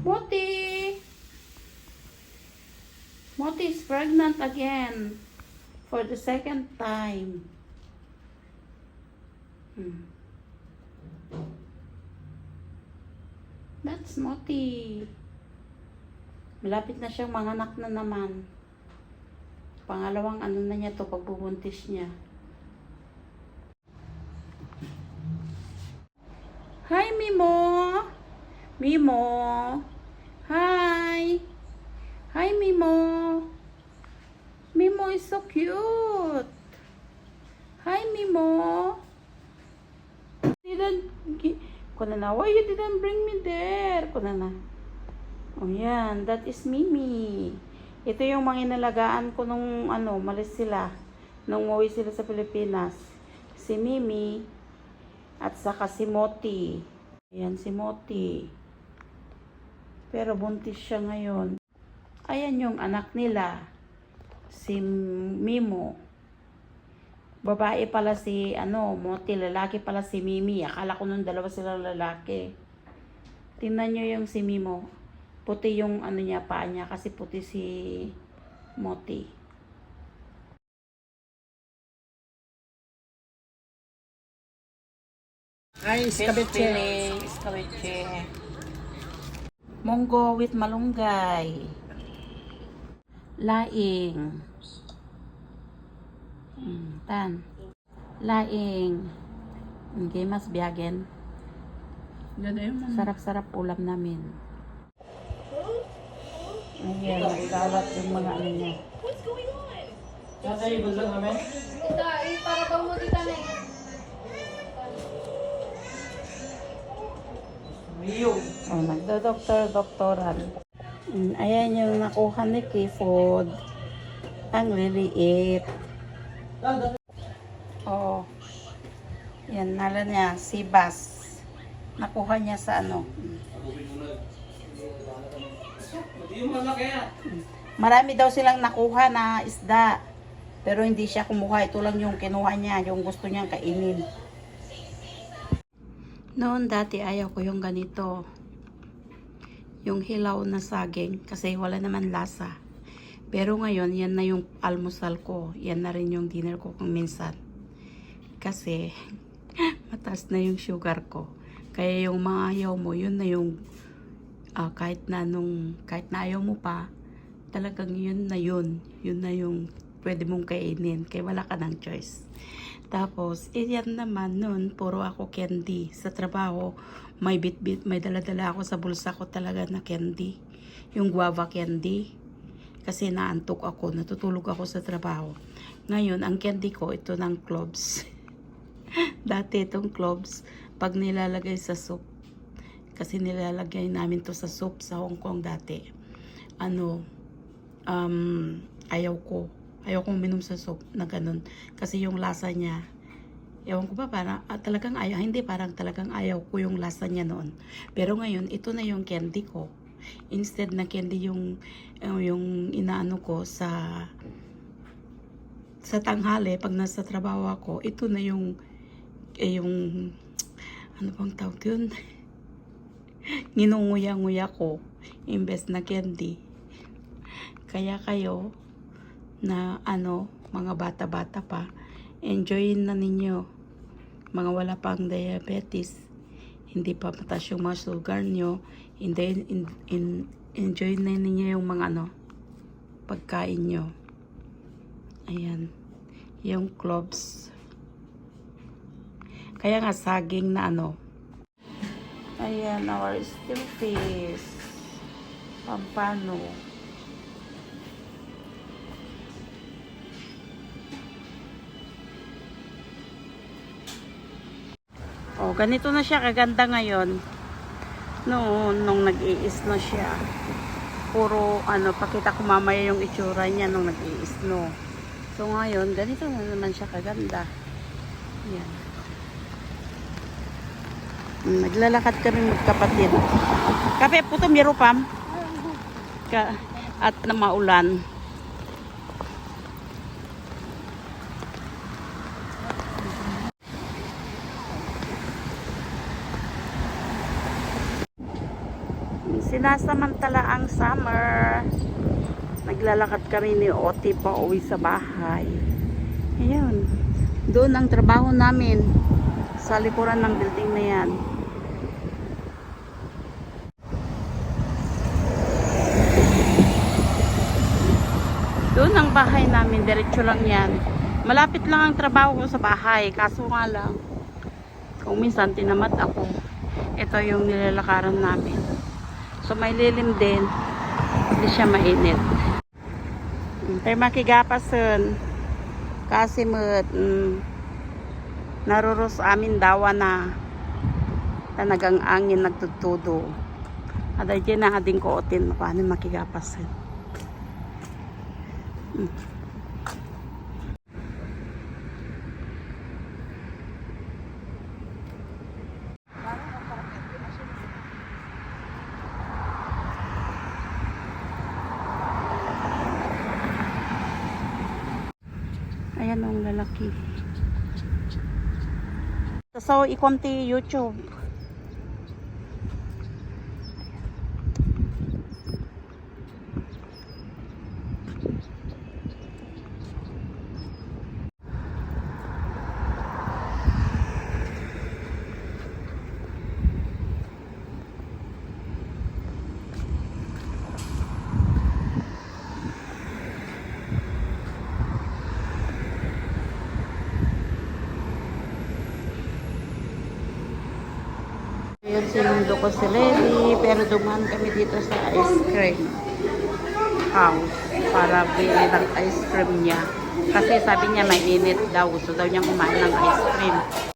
Moti! Moti is pregnant again. For the second time. Hmm. That's Moti. Malapit na siyang manganak na naman. Pangalawang ano na niya to pagbubuntis niya. Hi, Mimo! Mimo! Hi! Hi, Mimo! Mimo is so cute! Hi, Mimo! Didn't... gi- Kuna na, why you didn't bring me there? Kuna na. Oh, yan. That is Mimi. Ito yung mga inalagaan ko nung ano, malis sila. Nung umuwi sila sa Pilipinas. Si Mimi. At saka si Moti. Ayan si Moti. Pero buntis siya ngayon. Ayan yung anak nila. Si Mimo. Babae pala si ano, Moti. Lalaki pala si Mimi. Akala ko nung dalawa silang lalaki. Tingnan nyo yung si Mimo. Puti yung ano niya, paa niya. Kasi puti si Moti. Ay, skabeche. Escabeche. Munggo with malunggay. Laing. Mm, tan. Laing. Okay, mas biyagen. Sarap-sarap ulam namin. Ayan, nagkalat yung mga ano niya. Tita, eh, para daw mo tita na eh. Oh, nagdo-doktor-doktoran. Mm, ayan yung nakuha ni Kifod. Ang liliit. Oh. Yan, nala niya, sibas. Nakuha niya sa ano. Marami daw silang nakuha na isda. Pero hindi siya kumuha. Ito lang yung kinuha niya, yung gusto niyang kainin. Noon dati ayaw ko yung ganito. Yung hilaw na saging kasi wala naman lasa. Pero ngayon, yan na yung almusal ko. Yan na rin yung dinner ko kung minsan. Kasi mataas na yung sugar ko. Kaya yung mga ayaw mo, yun na yung ah, kahit na nung kahit na ayaw mo pa, talagang yun na yun. Yun na yung pwede mong kainin. Kaya wala ka ng choice. Tapos, iyan naman nun, puro ako candy. Sa trabaho, may bit-bit, may dala-dala ako sa bulsa ko talaga na candy. Yung guava candy. Kasi naantok ako, natutulog ako sa trabaho. Ngayon, ang candy ko, ito ng cloves. Dati itong cloves, pag nilalagay sa soup, kasi nilalagay namin to sa soup sa Hong Kong dati. Ano, um, ayaw ko. Ayaw kong minom sa soup na ganun. Kasi yung lasa niya, ewan ko ba, parang ah, talagang ayaw, hindi parang talagang ayaw ko yung lasa niya noon. Pero ngayon, ito na yung candy ko. Instead na candy yung, eh, yung inaano ko sa sa tanghali, pag nasa trabaho ako, ito na yung, eh, yung, ano bang tawag yun? Nginunguya-nguya ko, imbes na candy. Kaya kayo, na ano, mga bata-bata pa, enjoyin na ninyo. Mga wala pang diabetes, hindi pa mataas yung mga sugar nyo, hindi, in, in, enjoy na ninyo yung mga ano, pagkain nyo. Ayan. Yung cloves. Kaya nga saging na ano. Ayan, our steam fish. Pampano. Ganito na siya kaganda ngayon. Noon, nung nag-i-snow siya. Puro, ano, pakita ko mamaya yung itsura niya nung nag-i-snow. So, ngayon, ganito na naman siya kaganda. Yan. Naglalakad kami magkapatid. Kape, puto, miro pam. Ka, at na maulan. Sinasamantala ang summer. Naglalakad kami ni Oti pa uwi sa bahay. Ayun. Doon ang trabaho namin. Sa likuran ng building na yan. Doon ang bahay namin. Diretso lang yan. Malapit lang ang trabaho ko sa bahay. Kaso nga lang. Kung minsan tinamat ako. Ito yung nilalakaran namin. So may lilim din. Hindi siya mainit. Tayo makigapason. Kasi mo't mm, naruros amin dawa na tanagang angin nagtutudo. Aday dyan na ading kootin. Paano makigapason. Mm. Ayan ang lalaki. So, ikonti YouTube. Ayun, sinundo ko si Lenny, pero dumaan kami dito sa ice cream house para bili ng ice cream niya. Kasi sabi niya may init daw, gusto daw niya kumain ng ice cream.